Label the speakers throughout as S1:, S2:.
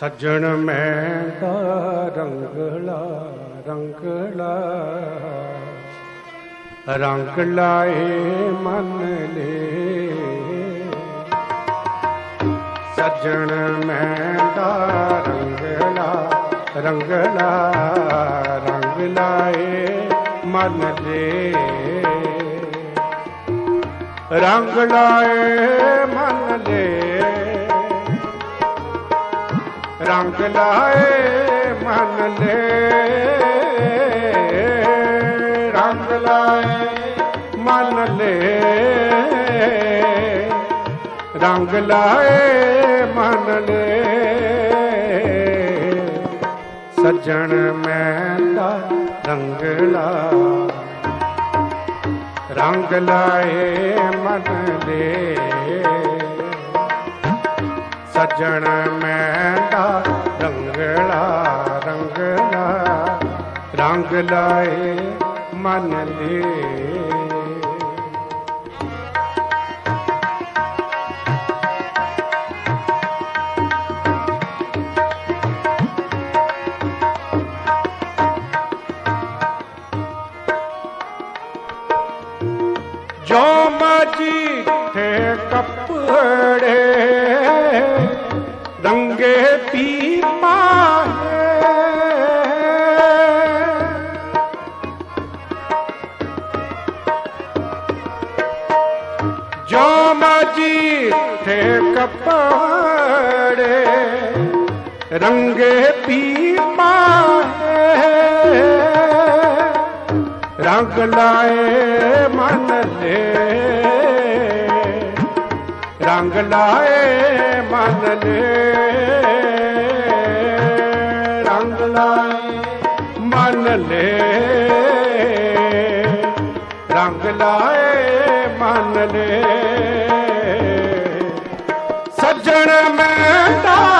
S1: ਸੱਜਣ ਮੈਂ ਦਾ ਰੰਗਲਾ ਰੰਗਲਾ ਰੰਗ ਲਾਏ ਮਨ ਲੈ ਸੱਜਣ ਮੈਂ ਦਾ ਰੰਗਲਾ ਰੰਗਲਾ ਰੰਗ ਲਾਏ ਮਨ ਦੇ ਰੰਗ ਲਾਏ ਮਨ ਦੇ ਰੰਗ ਲਾਏ ਮਨ ਲੈ ਰੰਗ ਲਾਏ ਮਨ ਲੈ ਰੰਗ ਲਾਏ ਮਨ ਲੈ ਸੱਜਣ ਮੈਂ ਦਾ ਰੰਗਲਾ ਰੰਗ ਲਾਏ ਮਨ ਲੈ ਸੱਜਣ ਮੈਂ ਰੰਗਲਾ ਰੰਗਲਾ ਰੰਗ ਲਾਏ ਮਨ ਲੇ ਜੋ ਮਾਜੀ ਥੇ ਕੱਪੜੇ ਰੰਗੇ ਪੀ ਮਾਹੇ ਜੋ ਮਾਜੀ ਥੇ ਕੱਪੜੇ ਰੰਗੇ ਪੀ ਮਾਹੇ ਰੰਗ ਲਾਏ ਮਨ ਲੈ ਰੰਗ ਲਾਏ ਮਨ ਲੈ ਰੰਗ ਲਾਏ ਮਨ ਲੈ ਰੰਗ ਲਾਏ ਮਨ ਲੈ ਸੱਜਣ ਮੈਂ ਦਾ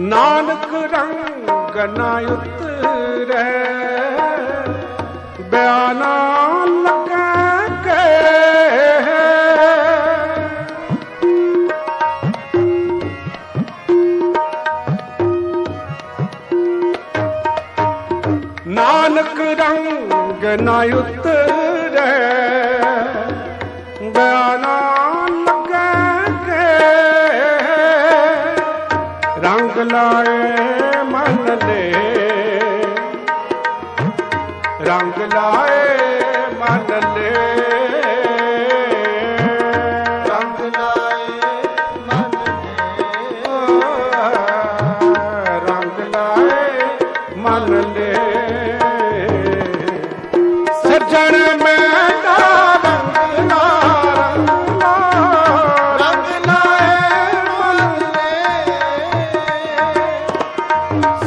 S1: ਨਾਨਕ ਰੰਗ ਨਾ ਉਤਰੈ ਬਿਆਨਾ ਲਗਾ ਕੇ। ਨਾਨਕ ਰੰਗ ਨਾ ਉਤਰੈ ਬਿਆਨਾ ਰੰਗ ਲਾਏ ਮਨ ਲੈ ਰੰਗ ਲਾਏ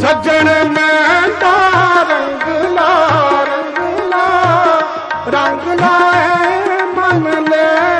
S1: ਸੱਜਣ ਮੈਂ ਦਾ ਰੰਗ ਲਾ ਰੰਗ ਲਾ ਰੰਗ ਲਾਏ ਮਨ ਲੈ